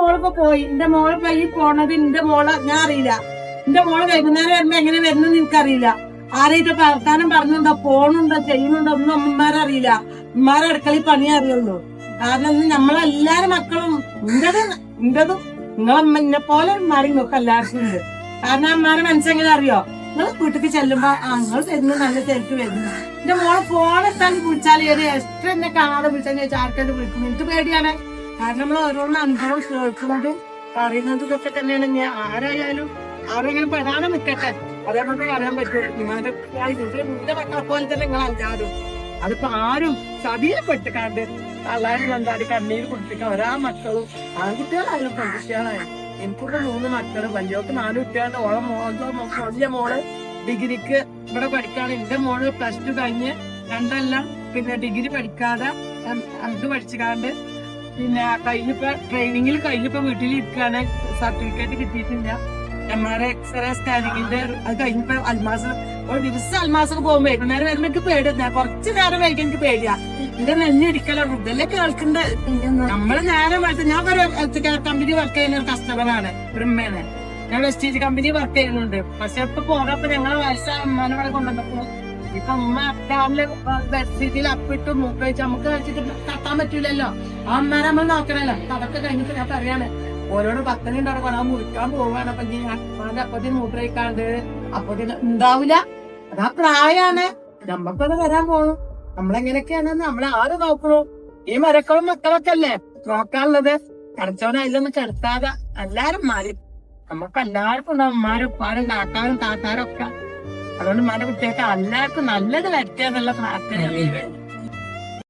മോളിപ്പോ പോയി. എന്റെ മോൾ പോയി ഈ പോണത് എന്റെ മോളെ? ഞാൻ അറിയില്ല. എന്റെ മോൾ വൈകുന്നേരം വരുമ്പോ എങ്ങനെ വരുന്നെന്ന് എനിക്കറിയില്ല ആരെയൊക്കെ വർത്താനം പറഞ്ഞുണ്ടോ? പോണുണ്ടോ? ചെയ്യുന്നുണ്ടോ? ഒന്നും അമ്മമാരറിയില്ല അമ്മമാരെ അടുക്കളയിൽ പണി അറിയുള്ളൂ. കാരണം നമ്മളെല്ലാരും മക്കളും ഇന്റത് ഇന്റതും നിങ്ങളമ്മ എന്നെ പോലെ മാറി നോക്കും എല്ലാവർക്കും ഉണ്ട്. കാരണം അമ്മമാരെ മനസ്സെങ്ങനെ അറിയോ? നിങ്ങൾ വീട്ടിൽ ചെല്ലുമ്പോ ആ നിങ്ങൾ തരുന്നു നല്ല തിരക്ക് വരുന്നു. എന്റെ മോളെ ഫോൺ എത്താൻ വിളിച്ചാൽ ഒരു എക്സ്ട്രാ എന്നെ കാണാതെ വിളിച്ചാൽ ചോദിച്ചാൽ വിളിക്കുന്നു എനിക്ക് പേടിയാണ്. കാരണം നമ്മൾ ഓരോന്ന് അനുഭവം കേൾക്കുന്നതും പറയുന്നതും ഒക്കെ തന്നെയാണ്. ഞാൻ ആരായാലും ആരെങ്കിലും പ്രധാനം നിൽക്കട്ടെ അതേപോലെ പറയാൻ പറ്റും. നിങ്ങളുടെ നിന്റെ മക്കളെ പോലെ തന്നെ നിങ്ങൾ അല്ലാതും അതിപ്പോ ആരും ചതിയിൽപ്പെട്ട് കണ്ട് തള്ളാരും കണ്ടാടി കണ്ണീര് കുടിപ്പിക്കാൻ ഒരാ മക്കളും ആൺകുട്ടികളായാലും പെൺകുട്ടികളായാലും എനിക്കുള്ള മൂന്ന് മക്കൾ വലിയവർക്ക് നാല് കുട്ടികളുടെ ഓളെ മോളോ വലിയ മോൾ ഡിഗ്രിക്ക് ഇവിടെ പഠിക്കാണ്. എന്റെ മോൾ പ്ലസ് ടു കഴിഞ്ഞ് രണ്ടെല്ലാം പിന്നെ ഡിഗ്രി പഠിക്കാതെ അത് പഠിച്ചിക്കാണ്ട് പിന്നെ കഴിഞ്ഞിപ്പോ ട്രെയിനിങ്ങിൽ കഴിഞ്ഞിപ്പോ വീട്ടിലിരിക്കാണ്. സർട്ടിഫിക്കറ്റ് കിട്ടിയിട്ടില്ല. എം ആർ എക്സ്റേ സ്കാനിങ്ങിന്റെ അത് കഴിഞ്ഞപ്പോ അൽമാസ് ഒരു ദിവസം അൽമാസൊക്കെ പോകുമ്പോ വൈകുന്നേരം വരുമ്പോ എനിക്ക് പേടിയാ. കുറച്ച് നേരം വൈകി എനിക്ക് പേടിയാ. എന്റെ ഇരിക്കലോ ഇതല്ലേ കേൾക്കണ്ട. നമ്മൾ നേരം വെളുത്ത് ഞാൻ ഒരു കമ്പനി വർക്ക് ചെയ്യുന്ന ഒരു കസ്റ്റമറാണ് ഒരു ഞാൻ വെസ്റ്റീജ് കമ്പനി വർക്ക് ചെയ്യുന്നുണ്ട്. പക്ഷെ ഇപ്പൊ പോകാൻ ഞങ്ങളെ വയസ്സായ അമ്മാനെ കൊണ്ടുവന്നപ്പോ ഇപ്പൊ അമ്മ രാവിലെ ബെഡ്ഷീറ്റിൽ അപ്പിട്ട് മൂക്ക് നമുക്ക് വെച്ചിട്ട് തട്ടാൻ പറ്റൂലല്ലോ. ആ നമ്മൾ നോക്കണല്ലോ. അതൊക്കെ കഴിഞ്ഞിട്ട് ഞാൻ പറയാണ് ഓരോട് പത്തനെ ഉണ്ടാവും ആ മുറിക്കാൻ പോവാണ്. അപ്പൊ അമ്മാന്റെ അപ്പത്തിന് മൂത്രയിക്കാണ്ട് അപ്പത്തിന് ഉണ്ടാവില്ല അതാ പ്രായാണ്. നമ്മക്കത് വരാൻ പോണു. നമ്മളെങ്ങനെയൊക്കെയാണ്? നമ്മളെ ആര് നോക്കണു? ഈ മരക്കളും മക്കളൊക്കെ അല്ലേ? നോക്കാനുള്ളത്. കടച്ചവനെ അതിലൊന്നും കെടുത്താതെ എല്ലാരും മാറി. നമുക്ക് എല്ലാവർക്കും ഉണ്ടാവും ഉമ്മാരും ഉപ്പാരും കാക്കാരും താത്താരും ഒക്കെ. അതുകൊണ്ട് ഉമ്മാന്റെ കുട്ടിയൊക്കെ എല്ലാവർക്കും നല്ലത് വരട്ടെ എന്നുള്ള പ്രാർത്ഥന